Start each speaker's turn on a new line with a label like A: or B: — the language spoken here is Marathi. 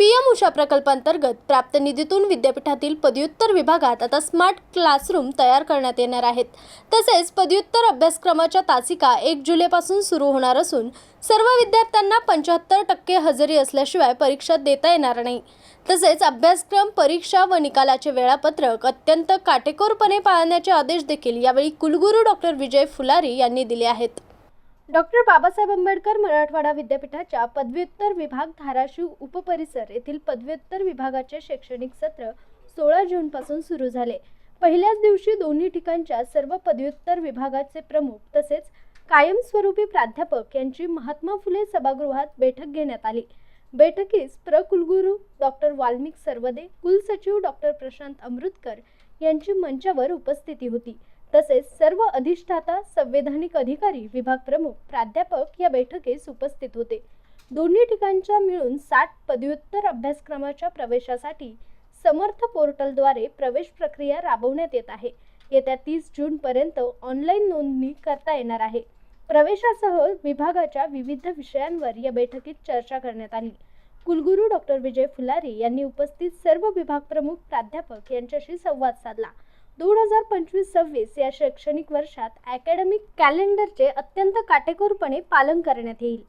A: पीएम उषा प्रकल्पांतर्गत प्राप्त निधीतून विद्यापीठातील पदव्युत्तर विभागात आता स्मार्ट क्लासरूम तयार करण्यात येणार आहेत. तसेच पदव्युत्तर अभ्यासक्रमाच्या तासिका एक जुलैपासून सुरू होणार असून सर्व विद्यार्थ्यांना पंच्याहत्तर टक्के हजेरी असल्याशिवाय परीक्षा देता येणार नाही. तसेच अभ्यासक्रम परीक्षा व निकालाचे वेळापत्रक अत्यंत काटेकोरपणे पाळण्याचे आदेश देखील यावेळी कुलगुरू डॉक्टर विजय फुलारी यांनी दिले आहेत. डॉक्टर बाबासाहेब आंबेडकर मराठवाडा विद्यापीठाच्या पदव्युत्तर विभाग धाराशिव उपपरिसर येथील पदव्युत्तर विभागाचे शैक्षणिक सत्र सोळा जूनपासून सुरू झाले. पहिल्याच दिवशी दोन्ही ठिकाणच्या सर्व पदव्युत्तर विभागाचे प्रमुख तसेच कायमस्वरूपी प्राध्यापक यांची महात्मा फुले सभागृहात बैठक घेण्यात आली. बैठकीस प्रकुलगुरू डॉक्टर वाल्मिक सर्वदे कुलसचिव डॉक्टर प्रशांत अमृतकर यांची मंचावर उपस्थिती होती. तसेच सर्व अधिष्ठाता संवैधानिक अधिकारी विभाग प्रमुख प्राध्यापक या बैठकीस उपस्थित होते. दोन्ही ठिकाणच्या मिळून साठ पदव्युत्तर अभ्यासक्रमाच्या प्रवेशासाठी समर्थ पोर्टलद्वारे प्रवेश प्रक्रिया राबवण्यात येत आहे. येत्या तीस जूनपर्यंत ऑनलाईन नोंदणी करता येणार आहे. प्रवेशासह विभागाच्या विविध विषयांवर या बैठकीत चर्चा करण्यात आली. कुलगुरू डॉक्टर विजय फुलारी यांनी उपस्थित सर्व विभाग प्रमुख प्राध्यापक यांच्याशी संवाद साधला. दोन हजार पंचवीस सव्वीस या शैक्षणिक वर्षात अकॅडमिक कॅलेंडरचे अत्यंत काटेकोरपणे पालन करण्यात येईल.